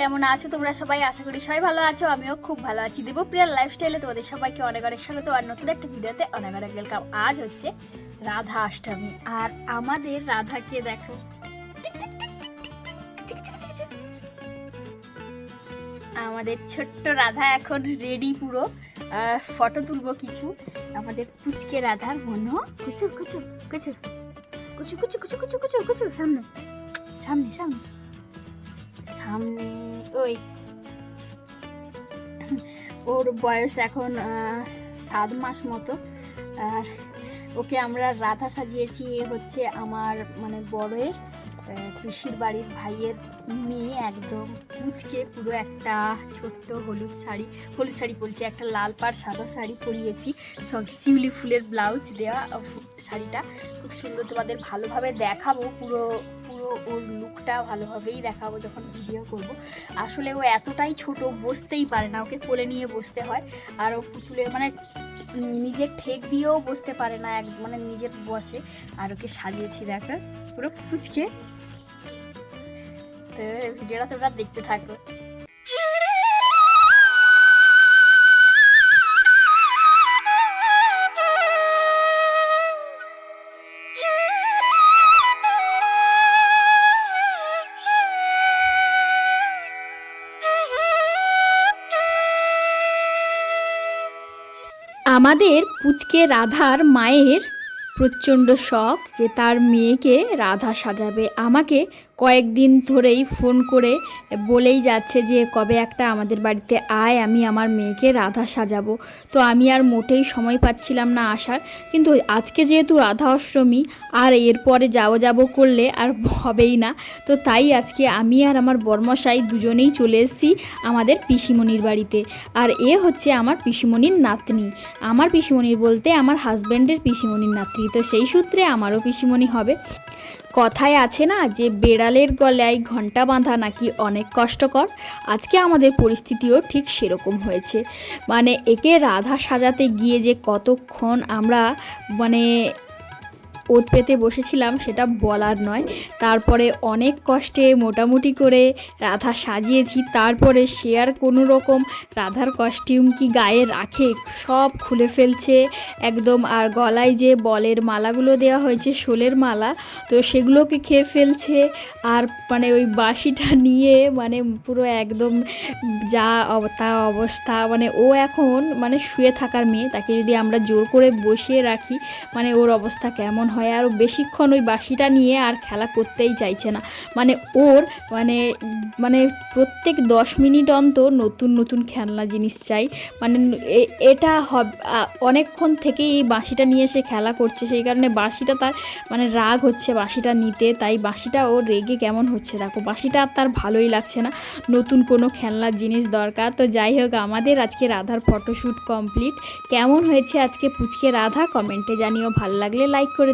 কেমন আছো? তোমরা সবাই আশা করি সবাই ভালো আছো, আমিও খুব ভালো আছি। দেবপ্রিয়ার লাইফস্টাইলে তোমাদের সবাইকে অনেক অনেক স্বাগত, আর নতুন একটা ভিডিওতে অনেক অনেক ওয়েলকাম আজ হচ্ছে রাধা অষ্টমী, আর আমাদের রাধাকে দেখো। আমাদের ছোট্ট রাধা এখন রেডি পুরো। ফটো তুলবো কিছু। আমাদের পুচকে রাধার মনে। কুচু কুচু কুচু কুচু কুচু কুচু কুচু কুচু কুচু, সামনে। সামনে সামনে। সামনে, ওই। ওর বয়স এখন সাত মাস মতো। আর ওকে আমরা রাধা সাজিয়েছি হচ্ছে আমার মানে বড়ের পিসির বাড়ির ভাইয়ের মেয়ে একদম। কুচকে পুরো একটা ছোট্ট হলুদ শাড়ি হলুদ শাড়ি বলছি, একটা লাল পাড় সাদা শাড়ি পরিয়েছি। সঙ্গে শিউলি ফুলের ব্লাউজ দেওয়া শাড়িটা। খুব সুন্দর তোমাদের ভালোভাবে দেখাবো পুরো ওর লুকটা ভালোভাবেই দেখাবো যখন ভিডিও করব। আসলে ও এতটাই ছোট, বসতেই পারে না। ওকে কোলে নিয়ে বসতে হয়। আর ও পুতুলের মানে নিজের ঠেক দিয়েও বসতে পারে না, এক মানে নিজের বসে। আর ওকে সাজিয়েছি দেখা, পুরো পুচকে তো ভিডিওটা তোমরা দেখতে থাকো। আমাদের পুচকে রাধার মায়ের প্রচণ্ড শখ যে তার মেয়েকে রাধা সাজাবে। আমাকে কয়েকদিন ধরেই ফোন করে বলেই যাচ্ছে যে, কবে একটা আমাদের বাড়িতে আয়, আমি আমার মেয়েকে রাধা সাজাবো। তো আমি আর মোটেই সময় পাচ্ছিলাম না আসার। কিন্তু আজকে যেহেতু রাধা অষ্টমী, আর এরপরে যাব যাব করলে আর হবেই না। তো তাই আজকে আমি আর আমার বর্মশাই দুজনেই চলে এসেছি আমাদের পিসিমণির বাড়িতে। আর এ হচ্ছে আমার পিসিমণির নাতনি। আমার পিসিমণির বলতে আমার হাজব্যান্ডের পিসিমণির নাতনি। তো সেই সূত্রে আমারও পিসিমণি হবে। কথায় আছে না যে বেড়ালের গলায় ঘণ্টা বাঁধা নাকি অনেক কষ্টকর? আজকে আমাদের পরিস্থিতিও ঠিক সেরকম হয়েছে। মানে একে রাধা সাজাতে গিয়ে যে কতক্ষণ আমরা মানে ওত পেতে বসেছিলাম সেটা বলার নয়। তারপরে অনেক কষ্টে মোটামুটি করে রাধা সাজিয়েছি, তারপরে সে আর কোনো রকম রাধার কস্টিউম কি গায়ে রাখে সব খুলে ফেলছে। একদম আর গলায় যে বলের মালাগুলো দেওয়া হয়েছে, শোলের মালা, তো সেগুলোকে খেয়ে ফেলছে। আর মানে ওই বাঁশিটা নিয়ে মানে পুরো একদম যা তা অবস্থা মানে ও এখন মানে শুয়ে থাকার মেয়ে, তাকে যদি আমরা জোর করে বসিয়ে রাখি মানে ওর অবস্থা কেমন হয় আর বেশিক্ষণ ওই বাঁশিটা নিয়ে আর খেলা করতেই চাইছে না। মানে ওর মানে মানে প্রত্যেক দশ মিনিট অন্তর নতুন নতুন খেলনা জিনিস চাই। মানে এটা হব অনেকক্ষণ থেকেই এই বাঁশিটা নিয়ে সে খেলা করছে। সেই কারণে বাঁশিটা তার মানে রাগ হচ্ছে বাঁশিটা নিতে। তাই বাঁশিটা ওর রেগে কেমন হচ্ছে দেখো। বাঁশিটা আর তার ভালোই লাগছে না। নতুন কোনো খেলনার জিনিস দরকার। তো যাই হোক, আমাদের আজকে রাধার ফটোশ্যুট কমপ্লিট। কেমন হয়েছে আজকে পুচকে রাধা? কমেন্টে জানিও। ভালো লাগলে লাইক করে